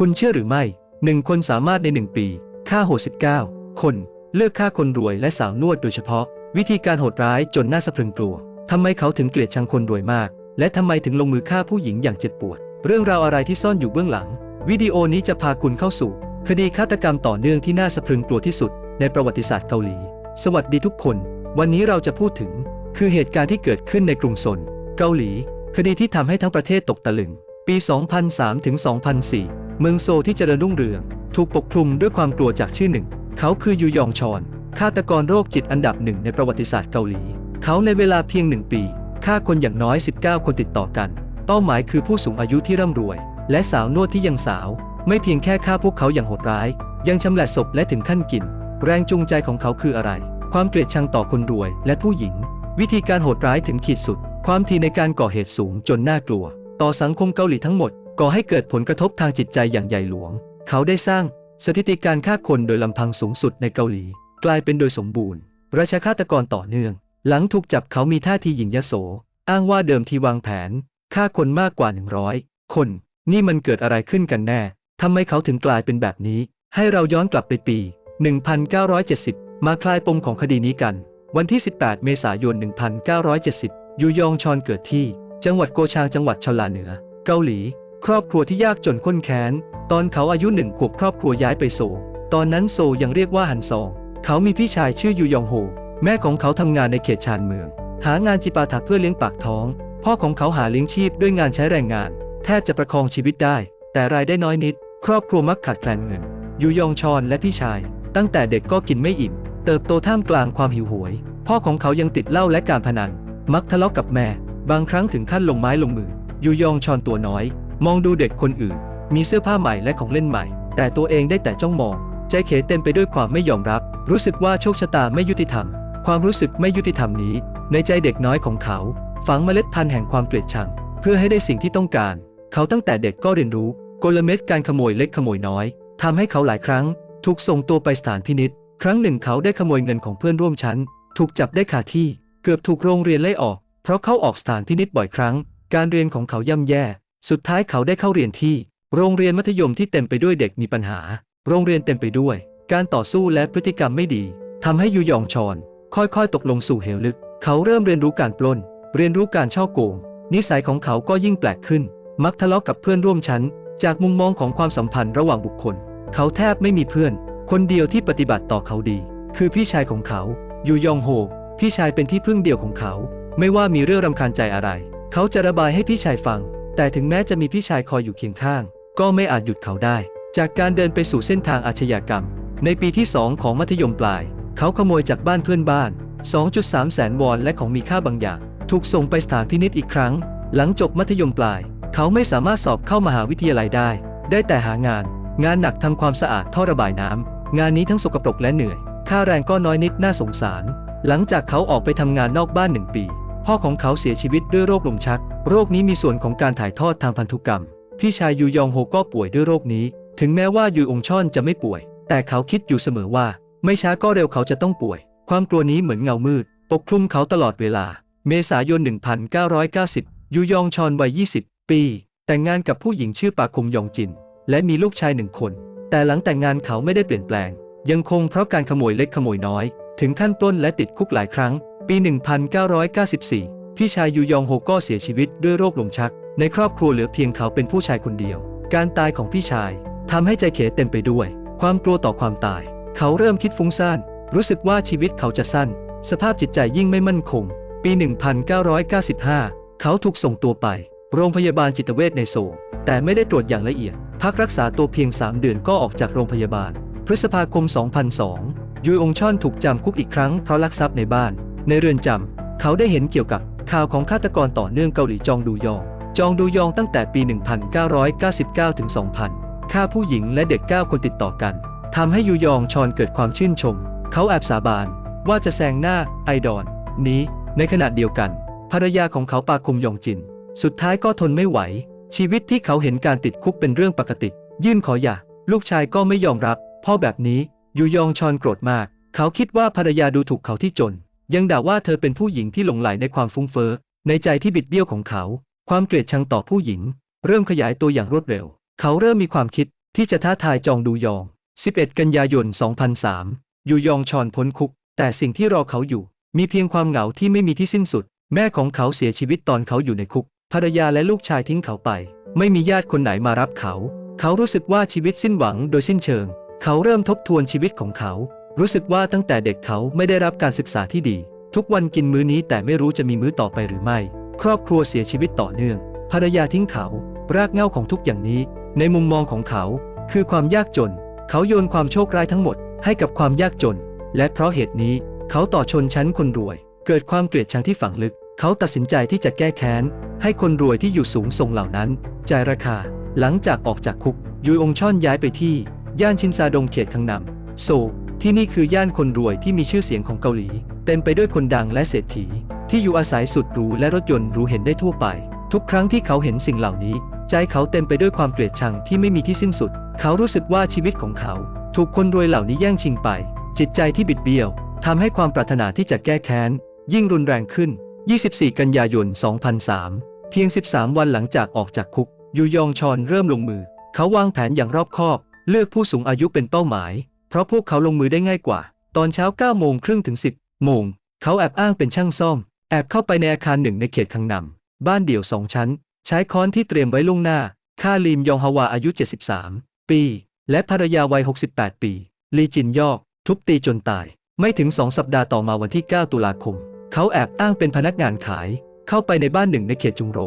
คุณเชื่อหรือไม่หนึ่งคนสามารถในหนึ่งปีฆ่าโหด19 คน เลือกฆ่าคนรวยและสาวนวดโดยเฉพาะ วิธีการโหดร้ายจนน่าสะพรึงกลัวทำไมเขาถึงเกลียดชังคนรวยมาก และทำไมถึงลงมือฆ่าผู้หญิงอย่างเจ็บปวด เรื่องราวอะไรที่ซ่อนอยู่เบื้องหลัง วิดีโอนี้จะพาคุณเข้าสู่ คดีฆาตกรรมต่อเนื่องที่น่าสะพรึงกลัวที่สุด ในประวัติศาสตร์เกาหลี สวัสดีทุกคน วันนี้เราจะพูดถึง คือเหตุการณ์ที่เกิดขึ้นในกรุงโซนเกาหลี คดีที่ทำให้ทั้งประเทศตกตะลึง ปี 2003 ถึง 2004 เมืองโซที่เจริญรุ่งเรือง ถูกปกคลุมด้วยความกลัวจากชื่อหนึ่ง เขาคือยูยองชอน ฆาตกรโรคจิตอันดับหนึ่งในประวัติศาสตร์เกาหลี เขาในเวลาเพียงหนึ่งปีฆ่าคนอย่างน้อย 19 คนติดต่อกัน เป้าหมายคือผู้สูงอายุที่ร่ำรวย และสาวนวดที่ยังสาว ไม่เพียงแค่ฆ่าพวกเขาอย่างโหดร้าย ยังชำแหละศพและถึงขั้นกิน แรงจูงใจของเขาคืออะไร ความเกลียดชังต่อคนรวยและผู้หญิง วิธีการโหดร้ายถึงขีดสุด ความทีในการก่อเหตุสูงจนน่ากลัว ต่อสังคมเกาหลีทั้งหมดก่อให้เกิดผลกระทบทางจิตใจอย่างใหญ่หลวง เขาได้สร้างสถิติการฆ่าคนโดยลำพังสูงสุดในเกาหลี กลายเป็นโดยสมบูรณ์ ราชาฆาตกรต่อเนื่อง หลังถูกจับเขามีท่าทีหยิ่งยโส อ้างว่าเดิมทีวางแผนฆ่าคนมากกว่า 100 คน นี่มันเกิดอะไรขึ้นกันแน่ทำไมเขาถึงกลายเป็นแบบนี้ ให้เราย้อนกลับไปปี 1970 มาคลายปมของคดีนี้กัน วันที่ 18 เมษายน 1970 ยูยองชอนเกิดที่ จังหวัดโกชางจังหวัดชลาเหนือ เกาหลี ครอบครัวที่ยากจนข้นแค้น ตอนเขาอายุหนึ่งขวบครอบครัวย้ายไปโซ ตอนนั้นโซยังเรียกว่าฮันซอง เขามีพี่ชายชื่อยูยองโฮ แม่ของเขาทำงานในเขตชานเมือง หางานจิปาถะเพื่อเลี้ยงปากท้อง พ่อของเขาหาเลี้ยงชีพด้วยงานใช้แรงงาน แทบจะประคองชีวิตได้ แต่รายได้น้อยนิด ครอบครัวมักขาดแคลนเงิน ยูยองชอนและพี่ชาย ตั้งแต่เด็กก็กินไม่อิ่ม เติบโตท่ามกลางความหิวโหย พ่อของเขายังติดเหล้าและการพนัน มักทะเลาะกับแม่ บางครั้งถึงขั้นลงไม้ลงมือ ยูยองชอนตัวน้อย มองดูเด็กคนอื่น มีเสื้อผ้าใหม่และของเล่นใหม่ แต่ตัวเองได้แต่จ้องมอง ใจเขเต็มไปด้วยความไม่ยอมรับ รู้สึกว่าโชคชะตาไม่ยุติธรรม ความรู้สึกไม่ยุติธรรมนี้ ในใจเด็กน้อยของเขา ฝังเมล็ดพันธุ์แห่งความเกลียดชัง เพื่อให้ได้สิ่งที่ต้องการ เขาตั้งแต่เด็กก็เรียนรู้กลเม็ดการขโมยเล็กขโมยน้อยทำให้เขาหลายครั้ง ถูกส่งตัวไปสถานพินิษครั้งหนึ่งเขาได้ขโมยเงินของเพื่อนร่วมชั้น ถูกจับได้คาที่ เกือบถูกโรงเรียนไล่ออก เพราะเขาออกสถานพินิษบ่อยครั้ง การเรียนของเขาย่ำแย่ สุดท้ายเขาได้เข้าเรียนที่ โรงเรียนมัธยมที่เต็มไปด้วยเด็กมีปัญหา โรงเรียนเต็มไปด้วย การต่อสู้และพฤติกรรมไม่ดีทำให้ยูยองชอน ค่อยๆ ตกลงสู่เหวลึก เขาเริ่มเรียนรู้การปล้น เรียนรู้การช่อโกง นิสัยของเขาก็ยิ่งแปลกขึ้น มักทะเลาะกับเพื่อนร่วมชั้น จากมุมมองของความสัมพันธ์ระหว่างบุคคล เขาแทบไม่มีเพื่อน คนเดียวที่ปฏิบัติต่อเขาดี คือพี่ชายของเขายูยองโฮพี่ชายเป็นที่พึ่งเดียวของเขา ไม่ว่ามีเรื่องรำคาญใจอะไร เขาจะระบายให้พี่ชายฟัง แต่ถึงแม้จะมีพี่ชายคอยอยู่เคียงข้าง ก็ไม่อาจหยุดเขาได้ จากการเดินไปสู่เส้นทางอาชญากรรม ในปีที่ 2 ของมัธยมปลาย เขาขโมยจากบ้านเพื่อนบ้าน 2.3 แสนวอนและของมีค่าบางอย่าง ถูกส่งไปสถานพินิษอีกครั้ง หลังจบมัธยมปลาย เขาไม่สามารถสอบเข้ามหาวิทยาลัยได้ ได้แต่หางาน งานหนักทำความสะอาดท่อระบายน้ำงานนี้ทั้งสกปรกและเหนื่อย ค่าแรงก็น้อยนิดน่าสงสาร หลังจากเขาออกไปทำงานนอกบ้านหนึ่งปี พ่อของเขาเสียชีวิตด้วยโรคลมชัก โรคนี้มีส่วนของการถ่ายทอดทางพันธุกรรม พี่ชายยูยองโฮก็ป่วยด้วยโรคนี้ ถึงแม้ว่ายูองชอนจะไม่ป่วย แต่เขาคิดอยู่เสมอว่า ไม่ช้าก็เร็วเขาจะต้องป่วย ความกลัวนี้เหมือนเงามืด ปกคลุมเขาตลอดเวลา เมษายน 1990 ยูยองชอนวัย 20 ปี แต่งงานกับผู้หญิงชื่อปาคมยองจิน และมีลูกชายหนึ่งคน แต่หลังแต่งงานเขาไม่ได้เปลี่ยนแปลง ยังคงเพราะการขโมยเล็กขโมยน้อย ถึงขั้นปล้นและติดคุกหลายครั้ง ปี 1994 พี่ชายยูยองโฮก็เสียชีวิตด้วยโรคลมชัก ในครอบครัวเหลือเพียงเขาเป็นผู้ชายคนเดียว การตายของพี่ชายทำให้ใจเขเต็มไปด้วย ความกลัวต่อความตาย เขาเริ่มคิดฟุ้งซ่าน รู้สึกว่าชีวิตเขาจะสั้น สภาพจิตใจยิ่งไม่มั่นคง ปี 1995 เขาถูกส่งตัวไป โรงพยาบาลจิตเวชในโซลแต่ไม่ได้ตรวจอย่างละเอียด พักรักษาตัวเพียง 3 เดือนก็ออกจากโรงพยาบาล พฤษภาคม 2002ยูองชอนถูกจำคุกอีกครั้งเพราะลักทรัพย์ในบ้าน ในเรือนจำเขาได้เห็นเกี่ยวกับข่าวของฆาตกรต่อเนื่องเกาหลีจองดูยอง จองดูยองตั้งแต่ปี 1999 ถึง 2000 ฆ่าผู้หญิงและเด็ก 9 คนติดต่อกันทำให้ยูยองชอนเกิดความชื่นชม เขาแอบสาบานว่าจะแซงหน้าไอดอนนี้ในขณะเดียวกัน ภรรยาของเขาปาคุมยองจิน สุดท้ายก็ทนไม่ไหว ชีวิตที่เขาเห็นการติดคุกเป็นเรื่องปกติ ยื่นขอหย่าลูกชายก็ไม่ยอมรับ พ่อแบบนี้ยูยองชอนโกรธมาก เขาคิดว่าภรรยาดูถูกเขาที่จน ยังด่าว่าเธอเป็นผู้หญิงที่หลงไหลในความฟุ้งเฟ้อในใจที่บิดเบี้ยวของเขา ความเกลียดชังต่อผู้หญิง เริ่มขยายตัวอย่างรวดเร็ว เขาเริ่มมีความคิดที่จะท้าทายจองดูยอง 11 กันยายน 2003 ยูยองชอนพ้นคุก แต่สิ่งที่รอเขาอยู่ มีเพียงความเหงาที่ไม่มีที่สิ้นสุด แม่ของเขาเสียชีวิตตอนเขาอยู่ในคุก ภรรยาและลูกชายทิ้งเขาไป ไม่มีญาติคนไหนมารับเขา เขารู้สึกว่าชีวิตสิ้นหวังโดยสิ้นเชิง เขาเริ่มทบทวนชีวิตของเขา รู้สึกว่าตั้งแต่เด็กเขาไม่ได้รับการศึกษาที่ดี ทุกวันกินมื้อนี้แต่ไม่รู้จะมีมื้อต่อไปหรือไม่ ครอบครัวเสียชีวิตต่อเนื่อง ภรรยาทิ้งเขา รากเหง้าของทุกอย่างนี้ ในมุมมองของเขา คือความยากจน เขาโยนความโชคร้ายทั้งหมด ให้กับความยากจน และเพราะเหตุนี้ เขาต่อชนชั้นคนรวย เกิดความเกลียดชังที่ฝังลึก เขาตัดสินใจที่จะแก้แค้น ให้คนรวยที่อยู่สูงส่งเหล่านั้นจ่ายราคา หลังจากออกจากคุกยุยองช่อนย้ายไปที่ ย่านชินซาดงเขตคังนำโซ ที่นี่คือย่านคนรวยที่มีชื่อเสียงของเกาหลี เต็มไปด้วยคนดังและเศรษฐี ที่อยู่อาศัยสุดหรูและรถยนต์หรูเห็นได้ทั่วไป ทุกครั้งที่เขาเห็นสิ่งเหล่านี้ ใจเขาเต็มไปด้วยความเกลียดชังที่ไม่มีที่สิ้นสุด เขารู้สึกว่าชีวิตของเขา ถูกคนรวยเหล่านี้แย่งชิงไป จิตใจที่บิดเบี้ยวทำให้ความปรารถนาที่จะแก้แค้น ยิ่งรุนแรงขึ้น 24 กันยายน 2003 เพียง 13 วันหลังจากออกจากคุกยูยองชอนเริ่มลงมือ เขาวางแผนอย่างรอบคอบ เลือกผู้สูงอายุเป็นเป้าหมาย เพราะพวกเขาลงมือได้ง่ายกว่า ตอนเช้า9โมงครึ่งถึง 10 โมง เขาแอบอ้างเป็นช่างซ่อม แอบเข้าไปในอาคารหนึ่งในเขตคังนำบ้านเดี่ยวสองชั้น ใช้ค้อนที่เตรียมไว้ล่วงหน้าฆ่าลีมยองฮาวาอายุ 73 ปี และภรรยาวัย 68 ปี ลีจินยอก ทุบตีจนตาย ไม่ถึงสองสัปดาห์ต่อมาวันที่ 9 ตุลาคม เขาแอบอ้างเป็นพนักงานขาย เข้าไปในบ้านหนึ่งในเขตจุงโร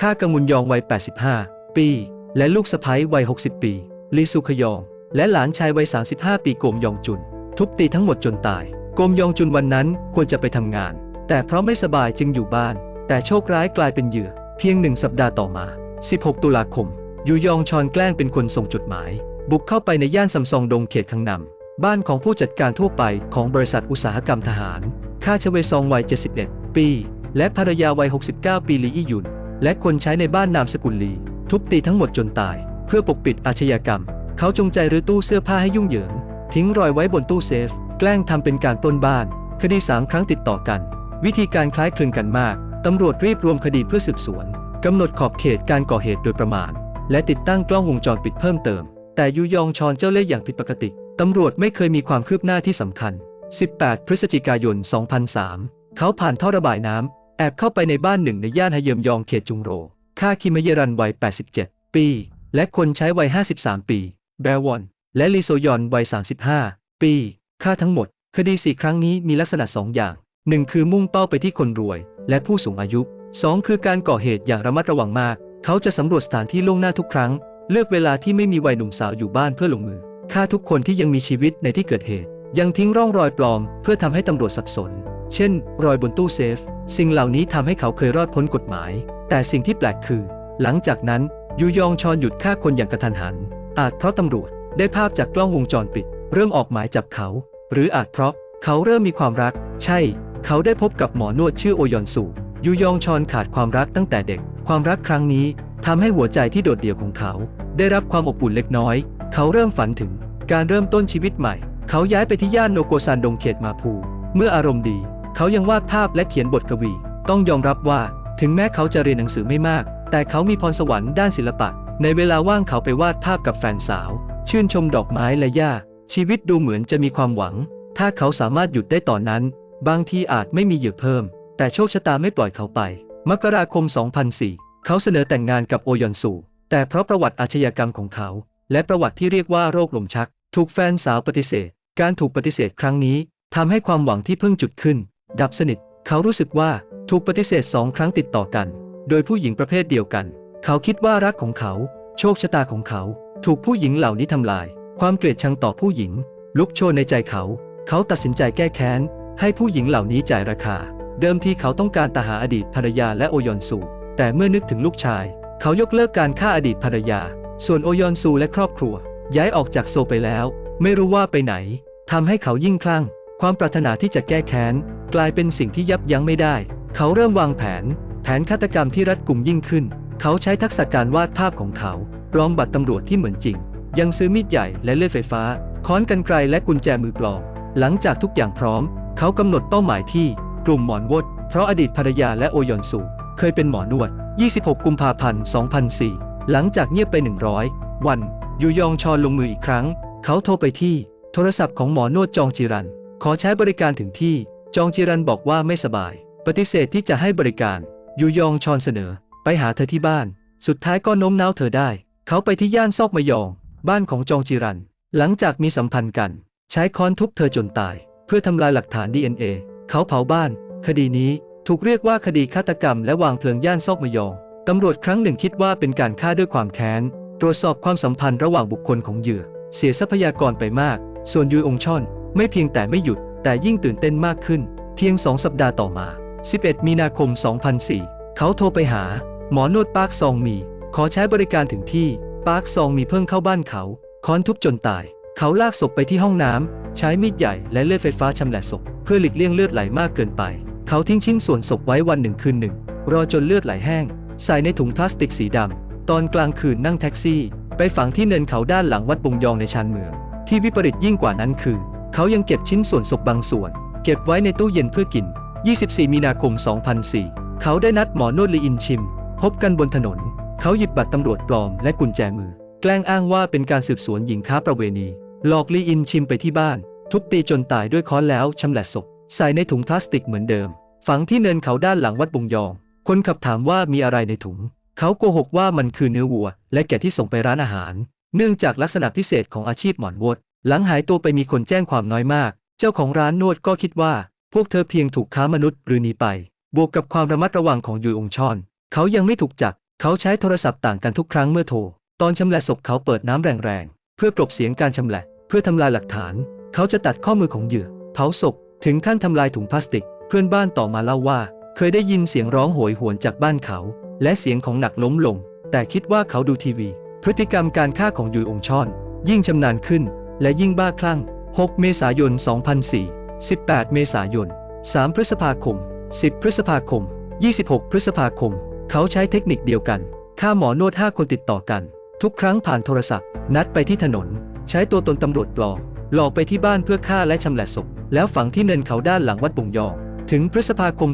ฆ่ากังมุนยองวัย 85 ปี และลูกสะใภ้วัย 60 ปี ลีซูขยอง และหลานชายวัย 35 ปีโกมยองจุน ทุบตีทั้งหมดจนตาย โกมยองจุนวันนั้นควรจะไปทำงาน แต่เพราะไม่สบายจึงอยู่บ้าน แต่โชคร้ายกลายเป็นเหยื่อ เพียงหนึ่งสัปดาห์ต่อมา 16 ตุลาคม ยูยองชอนแกล้งเป็นคนส่งจดหมาย บุกเข้าไปในย่านซัมซองดงเขตคังนำบ้านของผู้จัดการทั่วไปของบริษัทอุตสาหกรรมทหารค่าชเวซองวัย 71 ปี และภรรยาวัย 69 ปีลีอี้หยุน และคนใช้ในบ้านนามสกุลลี ทุบตีทั้งหมดจนตาย เพื่อปกปิดอาชญากรรม เขาจงใจรื้อตู้เสื้อผ้าให้ยุ่งเหยิง ทิ้งรอยไว้บนตู้เซฟ แกล้งทำเป็นการปล้นบ้าน คดีสามครั้งติดต่อกัน วิธีการคล้ายคลึงกันมาก ตำรวจรีบรวมคดีเพื่อสืบสวนกำหนดขอบเขตการก่อเหตุโดยประมาณ และติดตั้งกล้องวงจรปิดเพิ่มเติม แต่ยูยองชอนเจ้าเล่ห์อย่างผิดปกติ ตำรวจไม่เคยมีความคืบหน้าที่สำคัญ 18 พฤศจิกายน 2003 เขาผ่านท่อระบายน้ำแอบเข้าไปในบ้านหนึ่งในย่านฮเยิมยองเขตจุงโรฆ่าคิมเยรันวัย 87 ปี และคนใช้วัย 53 ปี แบวอน และลีโซยอนวัย 35 ปีฆ่าทั้งหมด คดีสี่ครั้งนี้มีลักษณะสองอย่างหนึ่งคือมุ่งเป้าไปที่คนรวย และผู้สูงอายุสองคือการก่อเหตุอย่างระมัดระวังมาก เขาจะสำรวจสถานที่ล่วงหน้าทุกครั้ง เลือกเวลาที่ไม่มีวัยหนุ่มสาวอยู่บ้านเพื่อลงมือฆ่าทุกคนที่ยังมีชีวิตในที่เกิดเหตุ ยังทิ้งร่องรอยปลอม เพื่อทำให้ตำรวจสับสน เช่น รอยบนตู้เซฟ สิ่งเหล่านี้ทำให้เขาเคยรอดพ้นกฎหมาย แต่สิ่งที่แปลกคือ หลังจากนั้นยูยองชอนหยุดฆ่าคนอย่างกระทันหัน อาจเพราะตำรวจได้ภาพจากกล้องวงจรปิด เริ่มออกหมายจับเขา หรืออาจเพราะเขาเริ่มมีความรัก ใช่ เขาได้พบกับหมอนวดชื่อโอยอนสูยูยองชอนขาดความรักตั้งแต่เด็ก ความรักครั้งนี้ทำให้หัวใจที่โดดเดี่ยวของเขา ได้รับความอบอุ่นเล็กน้อย เขาเริ่มฝันถึงการเริ่มต้นชีวิตใหม่ เขาย้ายไปที่ย่านโนโกซานดงเขตมาพูเมื่ออารมณ์ดี เขายังวาดภาพและเขียนบทกวี ต้องยอมรับว่า ถึงแม้เขาจะเรียนหนังสือไม่มาก แต่เขามีพรสวรรค์ด้านศิลปะ ในเวลาว่างเขาไปวาดภาพกับแฟนสาว ชื่นชมดอกไม้และหญ้า ชีวิตดูเหมือนจะมีความหวัง ถ้าเขาสามารถหยุดได้ตอนนั้น บางทีอาจไม่มีเหยื่อเพิ่ม แต่โชคชะตาไม่ปล่อยเขาไป มกราคม 2004 เขาเสนอแต่งงานกับโอยอนสูแต่เพราะประวัติอาชญากรรมของเขา และประวัติที่เรียกว่าโรคลมชัก ถูกแฟนสาวปฏิเสธ การถูกปฏิเสธครั้งนี้ทำให้ความหวังที่เพิ่งจุดขึ้น ดับสนิท เขารู้สึกว่าถูกปฏิเสธสองครั้งติดต่อกัน โดยผู้หญิงประเภทเดียวกัน เขาคิดว่ารักของเขา โชคชะตาของเขา ถูกผู้หญิงเหล่านี้ทำลาย ความเกลียดชังต่อผู้หญิง ลุกโชนในใจเขา เขาตัดสินใจแก้แค้น ให้ผู้หญิงเหล่านี้จ่ายราคา เดิมทีเขาต้องการตาหาอดีตภรรยาและโอยอนซู แต่เมื่อนึกถึงลูกชาย เขายกเลิกการฆ่าอดีตภรรยา ส่วนโอยอนซูและครอบครัว ย้ายออกจากโซไปแล้ว ไม่รู้ว่าไปไหนทำให้เขายิ่งคลั่ง ความปรารถนาที่จะแก้แค้น กลายเป็นสิ่งที่ยับยั้งไม่ได้ เขาเริ่มวางแผน แผนฆาตกรรมที่รัดกุมยิ่งขึ้น เขาใช้ทักษะการวาดภาพของเขาปลอมบัตรตำรวจที่เหมือนจริง ยังซื้อมีดใหญ่และเลื่อยไฟฟ้า ค้อนกันไกรและกุญแจมือปลอม หลังจากทุกอย่างพร้อม เขากำหนดเป้าหมายที่กลุ่มหมอนวด เพราะอดีตภรรยาและโอยอนสูเคยเป็นหมอนวด 26 กุมภาพันธ์ 2004 หลังจากเงียบไป 100 วัน ยูยองชอนลงมืออีกครั้ง เขาโทรไปที่ โทรศัพท์ของหมอนวดจองจิรัน ขอใช้บริการถึงที่ จองจิรันบอกว่าไม่สบาย ปฏิเสธที่จะให้บริการ ยูยองชอนเสนอ ไปหาเธอที่บ้าน สุดท้ายก็โน้มน้าวเธอได้ เขาไปที่ย่านซอกมะยอง บ้านของจองจิรัน หลังจากมีสัมพันธ์กัน ใช้ค้อนทุบเธอจนตาย เพื่อทำลายหลักฐาน DNA เขาเผาบ้าน คดีนี้ถูกเรียกว่าคดีฆาตกรรมและวางเพลิงย่านซอกมะยองตำรวจครั้งหนึ่งคิดว่าเป็นการฆ่าด้วยความแค้น ตรวจสอบความสัมพันธ์ระหว่างบุคคลของเหยื่อ เสียทรัพยากรไปมาก ส่วนยูองชอน ไม่เพียงแต่ไม่หยุด แต่ยิ่งตื่นเต้นมากขึ้น เพียงสองสัปดาห์ต่อมา 11 มีนาคม 2004 เขาโทรไปหา หมอนวดปาร์คซองมี ขอใช้บริการถึงที่ ปาร์คซองมีเพิ่งเข้าบ้านเขาค้อนทุบจนตาย เขาลากศพไปที่ห้องน้ำใช้มีดใหญ่และเลื่อยไฟฟ้าชำแหละศพ เพื่อหลีกเลี่ยงเลือดไหลมากเกินไป เขาทิ้งชิ้นส่วนศพไว้วันหนึ่งคืนหนึ่ง รอจนเลือดไหลแห้ง ใส่ในถุงพลาสติกสีดำตอนกลางคืนนั่งแท็กซี่ ไปฝังที่เนินเขาด้านหลังวัดบงยองในชานเมือง ที่วิปริตยิ่งกว่านั้นคือ เขายังเก็บชิ้นส่วนศพบางส่วน เก็บไว้ในตู้เย็นเพื่อกิน 24 มีนาคม 2004 เขาได้นัดหมอนวดลีอินชิม พบกันบนถนน เขาหยิบบัตรตำรวจปลอมและกุญแจมือ แกล้งอ้างว่าเป็นการสืบสวนหญิงค้าประเวณี หลอกลีอินชิมไปที่บ้าน ทุบตีจนตายด้วยค้อนแล้วชำแหละศพใส่ในถุงพลาสติกเหมือนเดิม ฝังที่เนินเขาด้านหลังวัดบงยอง คนขับถามว่ามีอะไรในถุง เขาโกหกว่ามันคือเนื้อวัว และแกะที่ส่งไปร้านอาหาร เนื่องจากลักษณะพิเศษของอาชีพหมอนวด หลังหายตัวไปมีคนแจ้งความน้อยมาก เจ้าของร้านนวดก็คิดว่า พวกเธอเพียงถูกค้ามนุษย์หรือหนีไป บวกกับความระมัดระวังของยูองชอน เขายังไม่ถูกจับ เขาใช้โทรศัพท์ต่างกันทุกครั้งเมื่อโทร ตอนชำแหละศพเขาเปิดน้ำแรงๆ เพื่อกลบเสียงการชำแหละ เพื่อทำลายหลักฐาน เขาจะตัดข้อมือของเหยื่อ เผาศพ ถึงขั้นทำลายถุงพลาสติก เพื่อนบ้านต่อมาเล่าว่า เคยได้ยินเสียงร้องโหยหวนจากบ้านเขา และเสียงของหนักล้มลง แต่คิดว่าเขาดูทีวี พฤติกรรมการฆ่าของยูองชอน ยิ่งชำนาญขึ้น และยิ่งบ้าคลั่ง 6 เมษายน 2004 18 เมษายน 3 พฤษภาคม 10 พฤษภาคม 26 พฤษภาคม เขาใช้เทคนิคเดียวกันฆ่าหมอนวด 5 คนติดต่อกัน ทุกครั้งผ่านโทรศัพท์ นัดไปที่ถนน ใช้ตัวตนตำรวจปลอมหลอกไปที่บ้านเพื่อฆ่าและชำแหละศพ แล้วฝังที่เนินเขาด้านหลังวัดบงยอง ถึงพฤษภาคม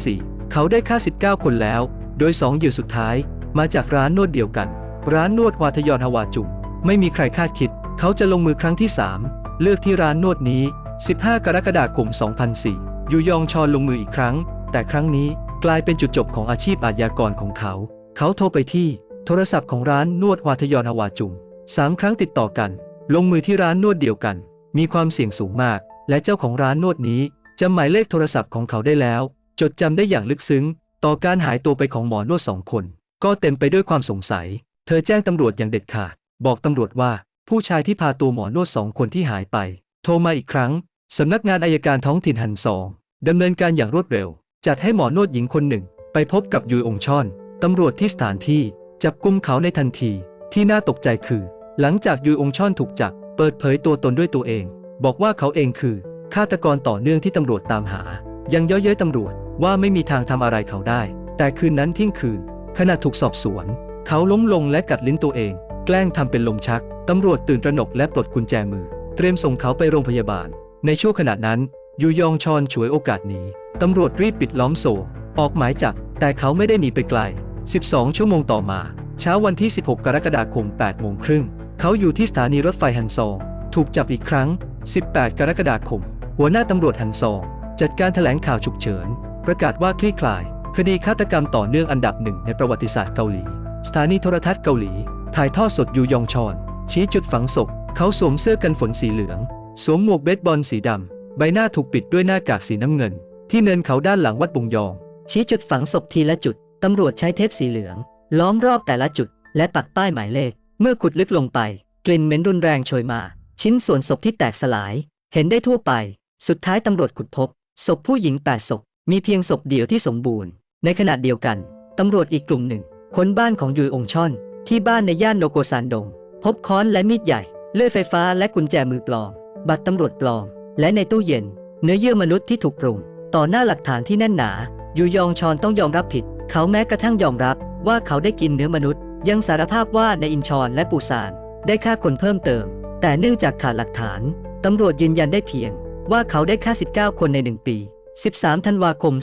2004 เขาได้ฆ่า 19 คนแล้ว โดย 2 เหยื่อสุดท้าย มาจากร้านนวดเดียวกัน ร้านนวดวาทยอนฮาวาจุงไม่มีใครคาดคิด เขาจะลงมือครั้งที่ 3 เลือกที่ร้านนวดนี้ 15 กรกฎาคม 2004 ยูยองชอนลงมืออีกครั้ง แต่ครั้งนี้กลายเป็นจุดจบของอาชีพอาชญากรของเขา เขาโทรไปที่ โทรศัพท์ของร้านนวดวาทยอนฮาวาจุงสามครั้งติดต่อกัน ลงมือที่ร้านนวดเดียวกัน มีความเสี่ยงสูงมาก และเจ้าของร้านนวดนี้จำหมายเลขโทรศัพท์ของเขาได้แล้ว จดจำได้อย่างลึกซึ้ง ต่อการหายตัวไปของหมอนวดสองคน ก็เต็มไปด้วยความสงสัย เธอแจ้งตำรวจอย่างเด็ดขาด บอกตำรวจว่าผู้ชายที่พาตัวหมอนวดสองคนที่หายไป โทรมาอีกครั้งสำนักงานอายการท้องถิ่นหันซอง ดำเนินการอย่างรวดเร็ว จัดให้หมอนวดหญิงคนหนึ่ง ไปพบกับยูองชอนตำรวจที่สถานที่ จับกุมเขาในทันที ที่น่าตกใจคือ หลังจากยูองชอนถูกจับ เปิดเผยตัวตนด้วยตัวเอง บอกว่าเขาเองคือฆาตกรต่อเนื่องที่ตำรวจตามหา ยังเย้ยเย้ยตำรวจว่าไม่มีทางทำอะไรเขาได้ แต่คืนนั้นเที่ยงคืน ขณะถูกสอบสวน เขาล้มลงและกัดลิ้นตัวเอง แกล้งทำเป็นลมชักตำรวจตื่นตระหนกและปลดกุญแจมือ เตรียมส่งเขาไปโรงพยาบาล ในช่วงขณะนั้น ยูยองชอนฉวยโอกาสหนีตำรวจรีบปิดล้อมโซ ออกหมายจับ แต่เขาไม่ได้หนีไปไกล 12 ชั่วโมงต่อมา เช้าวันที่ 16 กรกฎาคม 8 โมงครึ่ง เขาอยู่ที่สถานีรถไฟฮันซอง ถูกจับอีกครั้ง 18 กรกฎาคม หัวหน้าตำรวจฮันซอง จัดการแถลงข่าวฉุกเฉิน ประกาศว่าคลี่คลาย คดีฆาตกรรมต่อเนื่องอันดับหนึ่งในประวัติศาสตร์เกาหลี สถานีโทรทัศน์เกาหลี ถ่ายทอดสดยูยองชอน ชี้จุดฝังศพ เขาสวมเสื้อกันฝนสีเหลือง สวมหมวกเบสบอลสีดำ ใบหน้าถูกปิดด้วยหน้ากากสีน้ำเงิน ที่เนินเขาด้านหลังวัดบงยอง ชี้จุดฝังศพทีละจุด ตำรวจใช้เทปสีเหลือง ล้อมรอบแต่ละจุด และปักป้ายหมายเลข เมื่อขุดลึกลงไป กลิ่นเหม็นรุนแรงโชยมา ชิ้นส่วนศพที่แตกสลาย เห็นได้ทั่วไป สุดท้ายตำรวจขุดพบ ศพผู้หญิง8ศพ มีเพียงศพเดียวที่สมบูรณ์ ในขณะเดียวกัน ตำรวจอีกกลุ่มหนึ่ง ค้นบ้านของยุยองชอน ที่บ้านในย่านโนโกซานดง พบค้อนและมีดใหญ่ เลื่อยไฟฟ้าและกุญแจมือปลอม บัตรตำรวจปลอม และในตู้เย็น เนื้อเยื่อมนุษย์ที่ถูกปรุง ต่อหน้าหลักฐานที่แน่นหนายูยองชอนต้องยอมรับผิด เขาแม้กระทั่งยอมรับว่าเขาได้กินเนื้อมนุษย์ ยังสารภาพว่าในอินชอนและปูซานได้ฆ่าคนเพิ่มเติม แต่เนื่องจากขาดหลักฐานตำรวจยืนยันได้เพียง ว่าเขาได้ฆ่า 19 คนใน 1 ปี 13 ธันวาคม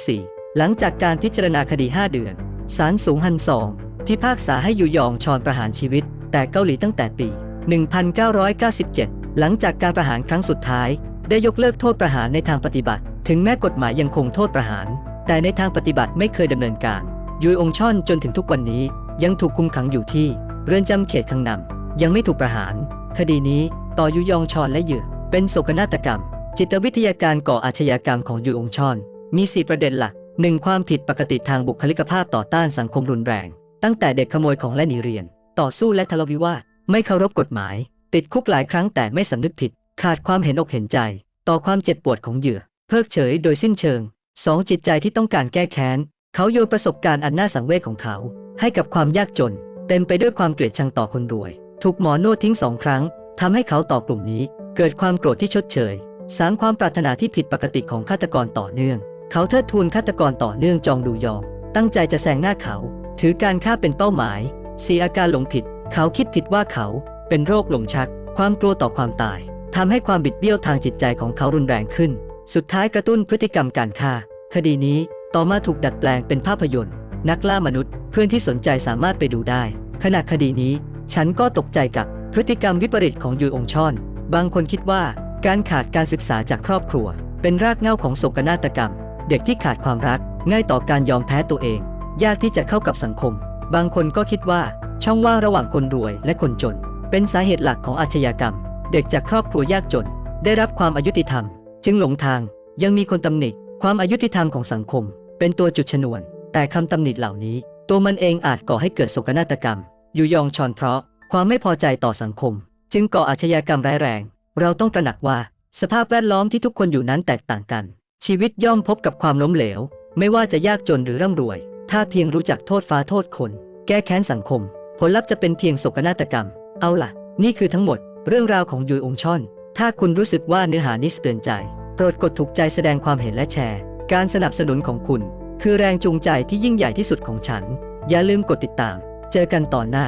2004 หลังจากการพิจารณาคดี 5 เดือน ศาลสูงฮันซองพิพากษาให้ยูยองชอนประหารชีวิต แต่เกาหลีตั้งแต่ปี 1997 หลังจากการประหารครั้งสุดท้าย ได้ยกเลิกโทษประหารในทางปฏิบัติ ถึงแม้กฎหมายยังคงโทษประหาร แต่ในทางปฏิบัติไม่เคยดำเนินการยุยองชอนจนถึงทุกวันนี้ยังถูกคุมขังอยู่ที่ เรือนจำเขตคังนำยังไม่ถูกประหาร คดีนี้ต่อยุยองชอนและเหยื่อ เป็นโศกนาฏกรรม จิตวิทยาการก่ออาชญากรรมของยุยองชอน มี 4 ประเด็นหลัก 1. ความผิดปกติทางบุคลิกภาพต่อต้านสังคมรุนแรง ตั้งแต่เด็กขโมยของและหนีเรียน ต่อสู้และทะเลาะวิวาทไม่เคารพกฎหมาย ติดคุกหลายครั้งแต่ไม่สำนึกผิด ขาดความเห็นอกเห็นใจ ต่อความเจ็บปวดของเหยื่อ เพิกเฉยโดยสิ้นเชิง 2. จิตใจที่ต้องการแก้แค้น เขาโยนประสบการณ์อันน่าสังเวชของเขา ให้กับความยากจน เต็มไปด้วยความเกลียดชังต่อคนรวย ถูกหมอนวดทิ้งสองครั้งทำให้เขาต่อกลุ่มนี้ เกิดความโกรธที่ชดเชยสามความปรารถนาที่ผิดปกติของฆาตกรต่อเนื่อง เขาเทิดทูนฆาตกรต่อเนื่องจองดูยอง ตั้งใจจะแซงหน้าเขา ถือการฆ่าเป็นเป้าหมายเสียอาการหลงผิด เขาคิดผิดว่าเขา เป็นโรคหลงชัก ความกลัวต่อความตายทำให้ความบิดเบี้ยวทางจิตใจของเขารุนแรงขึ้น สุดท้ายกระตุ้นพฤติกรรมการฆ่า คดีนี้ต่อมาถูกดัดแปลงเป็นภาพยนตร์ นักล่ามนุษย์ เพื่อนที่สนใจสามารถไปดูได้ ขณะคดีนี้ ฉันก็ตกใจกับพฤติกรรมวิปริตของยูองชอน บางคนคิดว่าการขาดการศึกษาจากครอบครัว เป็นรากเหง้าของโศกนาฏกรรม เด็กที่ขาดความรัก ง่ายต่อการยอมแพ้ตัวเอง ยากที่จะเข้ากับสังคม บางคนก็คิดว่าช่องว่างระหว่างคนรวยและคนจน เป็นสาเหตุหลักของอาชญากรรม เด็กจากครอบครัวยากจน ได้รับความอายุติธรรม จึงหลงทางยังมีคนตำหนิความอายุติธรรมของสังคม เป็นตัวจุดชนวน แต่คำตำหนิเหล่านี้ ตัวมันเองอาจก่อให้เกิดโศกนาฏกรรม อยู่ยองชอนเพราะความไม่พอใจต่อสังคม จึงก่ออาชญากรรมร้ายแรง เราต้องตระหนักว่า สภาพแวดล้อมที่ทุกคนอยู่นั้นแตกต่างกัน ชีวิตย่อมพบกับความล้มเหลว ไม่ว่าจะยากจนหรือร่ำรวย ถ้าเพียงรู้จักโทษฟ้าโทษคน แก้แค้นสังคม ผลลัพธ์จะเป็นเพียงโศกนาฏกรรม เอาล่ะ นี่คือทั้งหมด เรื่องราวของยุยองชอน ถ้าคุณรู้สึกว่าเนื้อหานี้สะเตือนใจ โปรดกดถูกใจแสดงความเห็นและแชร์ การสนับสนุนของคุณ คือแรงจูงใจที่ยิ่งใหญ่ที่สุดของฉัน อย่าลืมกดติดตาม เจอกันตอนหน้า